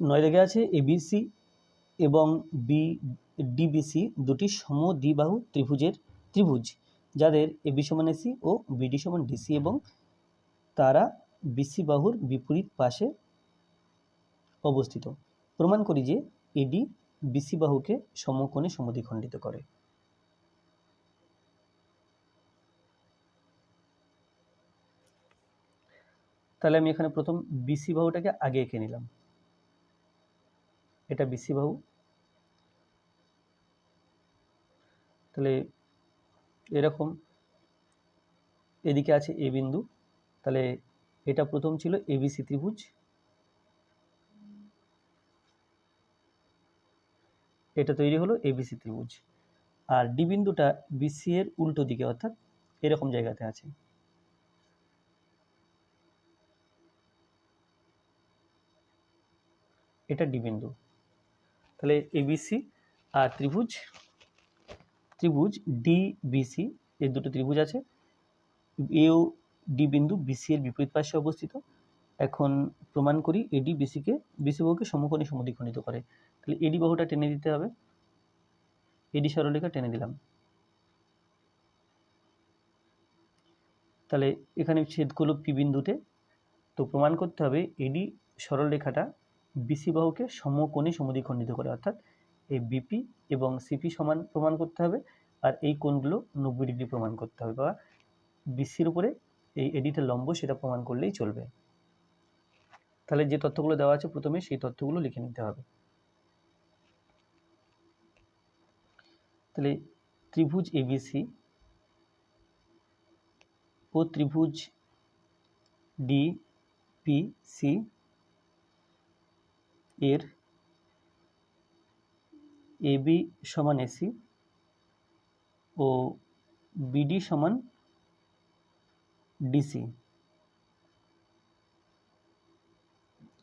নয় রেগে আছে এবিসি এবং বি ডিবিসি দুটি সম সমদ্বিবাহু ত্রিভুজের ত্রিভুজ, যাদের এবি সমান এসি ও বিডি সমান ডিসি এবং তারা বিসি বাহুর বিপরীত পাশে অবস্থিত। প্রমাণ করি যে এডি বিসি বাহুকে সমকোণে সমদ্বিখণ্ডিত করে। তাহলে আমি এখানে প্রথম বিসি বাহুটাকে আগে এঁকে নিলাম। এটা বিসি বাহু। তাহলে এরকম এদিকে আছে এ বিন্দু। তাহলে এটা প্রথম ছিল এবিসি ত্রিভুজ। এটা তৈরি হলো এবিসি ত্রিভুজ। আর ডি বিন্দুটা বিসি এর উল্টো দিকে, অর্থাৎ এরকম জায়গাতে আছে। এটা ডি বিন্দু। তাহলে এবিসি আর ত্রিভুজ ত্রিভুজ ডিবিসি এই দুটো ত্রিভুজ আছে। এও ডি বিন্দু বিসি এর বিপরীত পাশে অবস্থিত। এখন প্রমাণ করি এডি বিসিকে বিসি বাহুকে সমকোণে সমদ্বিখণ্ডিত করে। তাহলে এডি বাহুটা টেনে দিতে হবে। এডি সরলরেখা টেনে দিলাম। তাহলে এখানে ছেদ করল পি বিন্দুতে। তো প্রমাণ করতে হবে এডি সরলরেখাটা বিসি বাহুকে সমকোণে সমদ্বিখণ্ডিত করে, অর্থাৎ এই বিপি এবং সিপি সমান প্রমাণ করতে হবে আর এই কোণগুলো নব্বই ডিগ্রি প্রমাণ করতে হবে বা বিসির উপরে এই এডিটা লম্ব সেটা প্রমাণ করলেই চলবে। তাহলে যে তথ্যগুলো দেওয়া আছে প্রথমে সেই তথ্যগুলো লিখে নিতে হবে। তাহলে ত্রিভুজ এবিসি ও ত্রিভুজ ডি পি সি এর এবি সমান এসি ও বিডি সমান ডিসি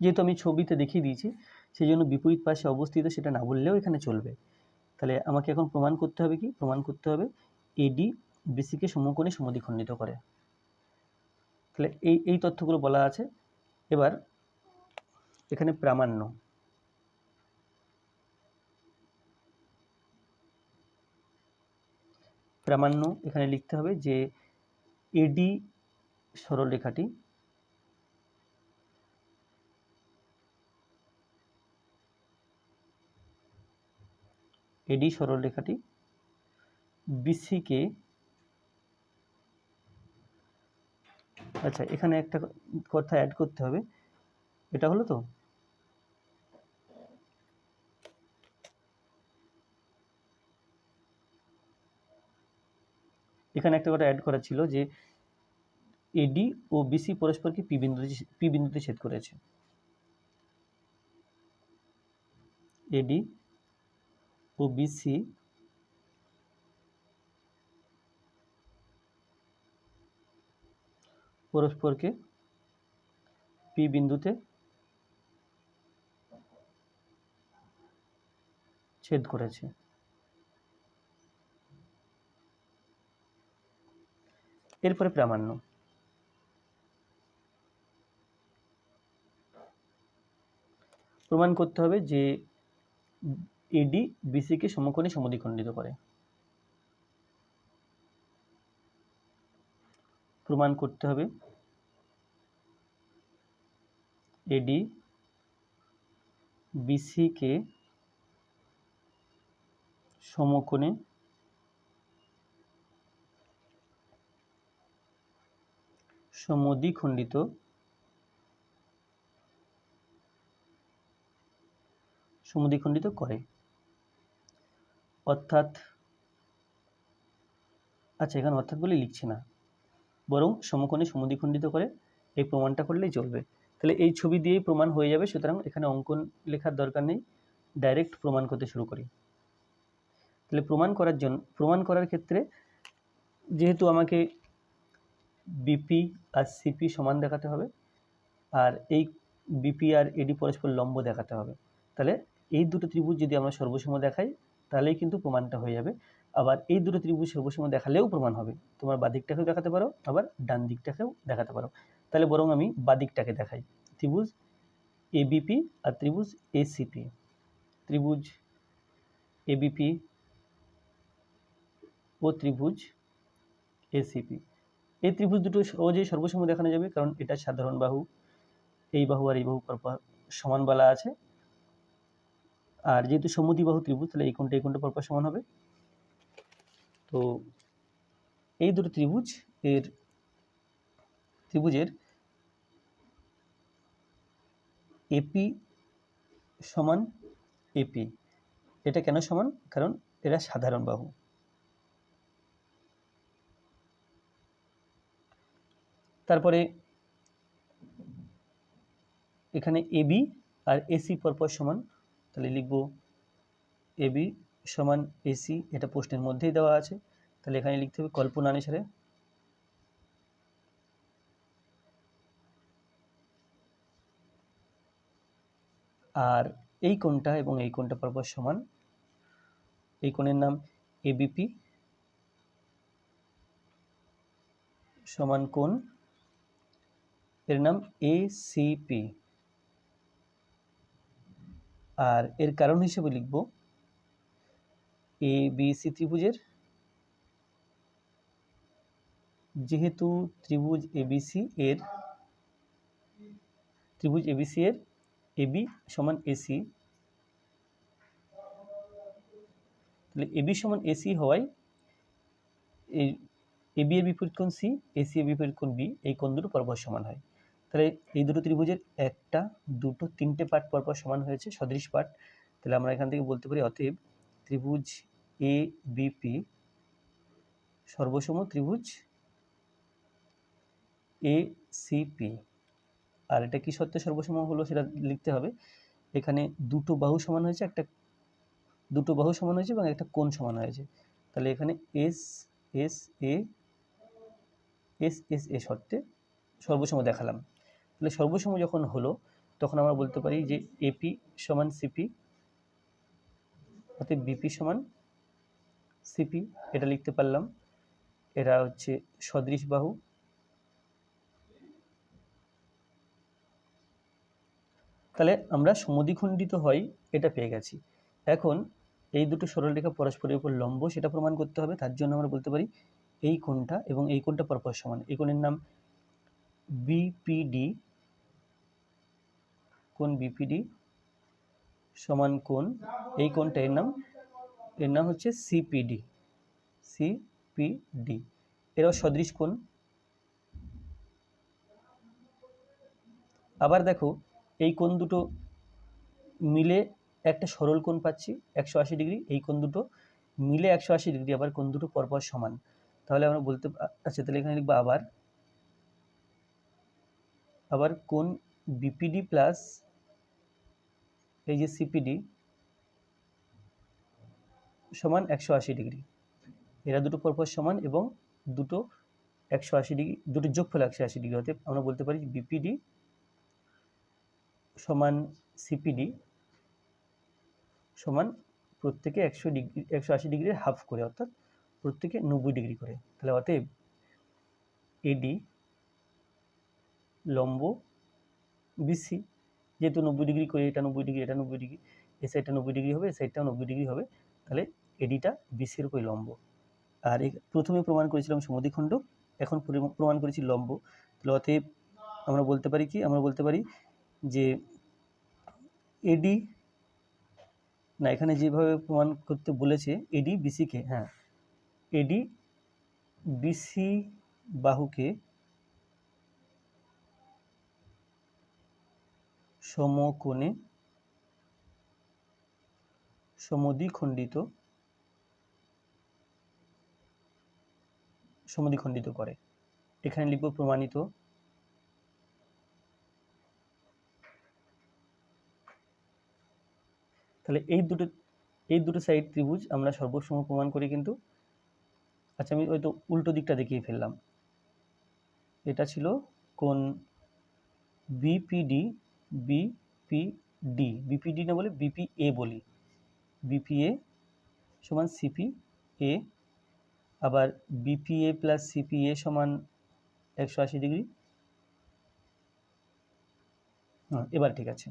যেহেতু আমি ছবিতে দেখিয়ে দিয়েছি সেই জন্য বিপরীত পাশে অবস্থিত সেটা না বললেও এখানে চলবে। তাহলে আমাকে এখন প্রমাণ করতে হবে কি? প্রমাণ করতে হবে এডি বিসিকে সমকোণে সমদ্বিখণ্ডিত করে। তাহলে এই এই তথ্যগুলো বলা আছে। এবার এখানে প্রামাণ্য। প্রামাণ্য এখানে লিখতে হবে যে এডি সরলরেখাটি এডি সরলরেখাটি বিসিকে আচ্ছা এখানে একটা কথা অ্যাড করতে হবে। এটা হলো তো? এখানে একটা কথা অ্যাড করা ছিল যে এডি ও বিসি পরস্পরকে পি বিন্দুতে পি বিন্দুতে ছেদ করেছে। এডি ও বিসি পরস্পরকে পি বিন্দুতে ছেদ করেছে। এরপরে প্রামাণ্য। প্রমাণ করতে হবে যে এডি বিসিকে সমকোণে সমদ্বিখণ্ডিত করে। প্রমাণ করতে হবে এডি বিসিকে সমকোণে সমদ্বিখণ্ডিত সমদ্বিখণ্ডিত করে। অর্থাৎ আচ্ছা এখানে অর্থাৎ বলে লিখছে না। বরং সমকোণে সমদ্বিখণ্ডিত করে, এই প্রমাণটা করলেই চলবে। তাহলে এই ছবি দিয়েই প্রমাণ হয়ে যাবে, সুতরাং এখানে অঙ্কন লেখার দরকার নেই। ডাইরেক্ট প্রমাণ করতে শুরু করি। তাহলে প্রমাণ করার জন্য প্রমাণ করার ক্ষেত্রে যেহেতু আমাকে বিপি আর সিপি সমান দেখাতে হবে আর এই বিপি আর এডি পরস্পর লম্ব দেখাতে হবে। তাহলে এই দুটো ত্রিভুজ যদি আমরা সর্বসীম দেখাই, তাহলেই কিন্তু প্রমাণটা হয়ে যাবে। আবার এই দুটো ত্রিভুজ সর্বসীম দেখালেও প্রমাণ হবে। তোমার বাদিকটাকেও দেখাতে পারো, আবার ডান দিকটাকেও দেখাতে পারো। তাহলে বরং আমি বাদিকটাকে দেখাই। ত্রিভুজ এবিপি আর ত্রিভুজ এসিপি ত্রিভুজ এবিপি ও ত্রিভুজ এসিপি এই ত্রিভুজ দুটো সহজেই সর্বসম দেখানো যাবে, কারণ এটা সাধারণ বাহু। এই বাহু আর এই বাহু পরপর সমান বলা আছে। আর যেহেতু সমুদি বাহু ত্রিভুজ, তাহলে এই কোণটা এই কোণটা পরপর সমান হবে। তো এই দুটো ত্রিভুজ এর ত্রিভুজের এপি সমান এপি। এটা কেন সমান? কারণ এরা সাধারণ বাহু। তারপরে এখানে এবি আর এসি পরপর সমান, তাহলে লিখব এবি সমান এসি এটা প্রশ্নের মধ্যেই দেওয়া আছে। তাহলে এখানে লিখতে হবে কল্পনা অনুসারে। আর এই কোণটা এবং এই কোণটা পরপর সমান, এই কোণের নাম এবিপি সমান কোণ এর নাম এসিপি আর এর কারণ হিসেবে লিখব এ বি সি ত্রিভুজের। যেহেতু ত্রিভুজ এবিসি এর, ত্রিভুজ এবিসি এর এবি সমান এসি তাহলে এবি সমান এসি হওয়ায় এই এবি এর বিপরীত কোণ সি এসি এর বিপরীত কোণ বি এই কোণ দুটো পরপর সমান হয়। তাহলে এই দুটো ত্রিভুজের একটা, দুটো, তিনটে পার্ট পরপর সমান হয়েছে, সদৃশ পার্ট তাহলে আমরা এখান থেকে বলতে পারি, অতএব ত্রিভুজ এ বিপি সর্বসম ত্রিভুজ এ সিপি আর এটা কি সত্য সর্বসম হলো সেটা লিখতে হবে। এখানে দুটো বাহু সমান হয়েছে, একটা দুটো বাহু সমান হয়েছে এবং একটা কোণ সমান হয়েছে। তাহলে এখানে S S A S S A শর্তে সর্বসম দেখালাম। তাহলে সর্বসম যখন হলো, তখন আমরা বলতে পারি যে এপি সমান সিপি অর্থাৎ বিপি সমান সিপি এটা লিখতে পারলাম। এরা হচ্ছে সদৃশ বাহু। তাহলে আমরা সমদ্বিখণ্ডিত হয় এটা পেয়ে গেছি। এখন এই দুটো সরলরেখা পরস্পরের উপর লম্ব সেটা প্রমাণ করতে হবে, তার জন্য আমরা বলতে পারি এই কোণটা এবং এই কোণটা পরপর সমান। এই কোণের নাম বিপিডি কোণ বিপিডি সমান কোন এই কোনটা এর নাম এর নাম হচ্ছে সিপিডি সিপিডি এরাও সদৃশ কোন আবার দেখো, এই কোন দুটো মিলে একটা সরল কোণ পাচ্ছি, একশো আশি ডিগ্রি, এই কোণ দুটো মিলে একশো আশি ডিগ্রি, আবার কোণ দুটো পরপর সমান। তাহলে আমরা বলতে আচ্ছা তাহলে এখানে লিখব আবার আবার কোন বিপিডি প্লাস এই যে সিপিডি সমান একশো আশি ডিগ্রি। এরা দুটো পরপর সমান এবং দুটো একশো আশি ডিগ্রি, দুটো যোগফল একশো আশি ডিগ্রি। হতে আমরা বলতে পারি বিপিডি সমান সিপিডি সমান প্রত্যেকে একশো ডিগ্রি, একশো আশি ডিগ্রির হাফ করে, অর্থাৎ প্রত্যেকে নব্বই ডিগ্রি করে। তাহলে অতএব এডি লম্ব বিসি যেহেতু নব্বই ডিগ্রি করে এটা নব্বই ডিগ্রি, এটা নব্বই ডিগ্রি এই সাইডটা নব্বই ডিগ্রি হবে এই সাইডটাও নব্বই ডিগ্রি হবে, তাহলে এডিটা বিসির উপরে লম্ব। আর প্রথমে প্রমাণ করেছিলাম সমদ্বিখণ্ড এখন প্রমাণ করেছি লম্ব। অতএব আমরা বলতে পারি কি? আমরা বলতে পারি যে এডি না, এখানে যেভাবে প্রমাণ করতে বলেছে এডি বিসিকে হ্যাঁ এডি বিসি বাহুকে সমকোণে সমদ্বিখণ্ডিত সমদ্বিখণ্ডিত করে। এখানে লিখব প্রমাণিত। তাহলে এই দুটো এই দুটো সাইড ত্রিভুজ আমরা সর্বসম প্রমাণ করি কিন্তু। আচ্ছা আমি হয়তো উল্টো দিকটা দেখিয়ে ফেললাম। এটা ছিল কোন বিপিডি বিপিডি বিপিডি না বলে বিপিএ বলি। বিপিএ সমান সিপি এ আবার বিপিএ প্লাস সিপিএ সমান একশো আশি ডিগ্রি। হুম, এবার ঠিক আছে।